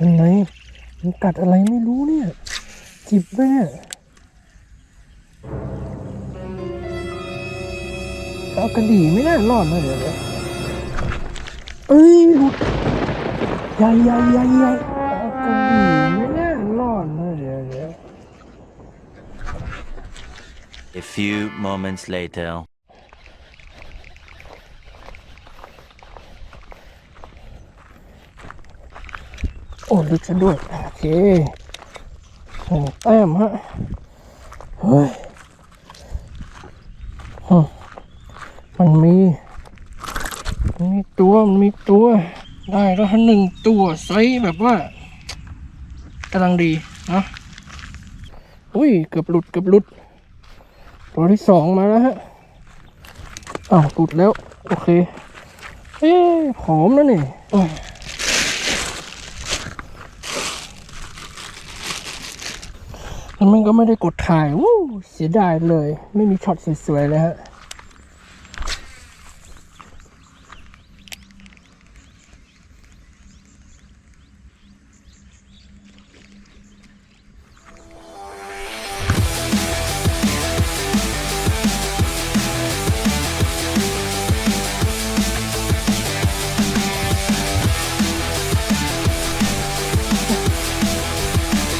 ยังไงมันกัดอะไรไม่รู้เนี่ย จิบด้วยเนี่ยเอากระดี่ไม่น่ารอดเลยเดี๋ยวเอ้ยหลุดใหญ่ใหญ่ใหญ่ใหญ่เอากระดี่ไม่น่ารอดเลยเดี๋ยวเดี๋ยว A few moments later. อ้ลึกซะด้วย โอเคหนึ่งแต้มฮะ เฮ้ยฮึมันมีมันมีตัว มันมีตัว ได้แล้วหนึ่งตัวไซส์แบบว่ากำลังดีนะอุ้ย เกือบหลุด เกือบหลุด ตัวที่สองมาแล้วฮะอ้าวหลุดแล้ว โอเค เอ๊ะผอมแล้วนี่โอ้ย แล้วมันก็ไม่ได้กดถ่ายวู้เสียดายเลย ไม่มีช็อตสวยๆเลยฮะ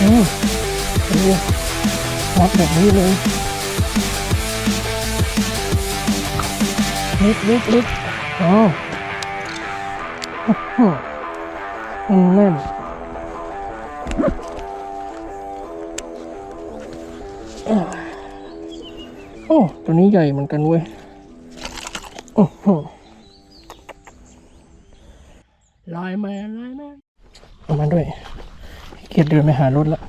อืม รับแบบนี้เลยลิดลิดลิดอ๋ออื้อืมแน่นโอ้ตัวนี้ใหญ่เหมือนกันเว้ยอื้อหือลายแมนลายแมนเอามาด้วยเกียจเดินไปหารถละ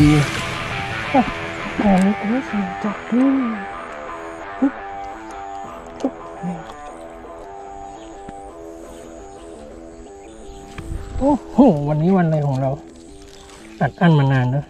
ดีอะงานนี้ก็ไม่สนจับนี่โอ้โห วันนี้วันอะไรของเรา อัดอั้นมานานแล้ว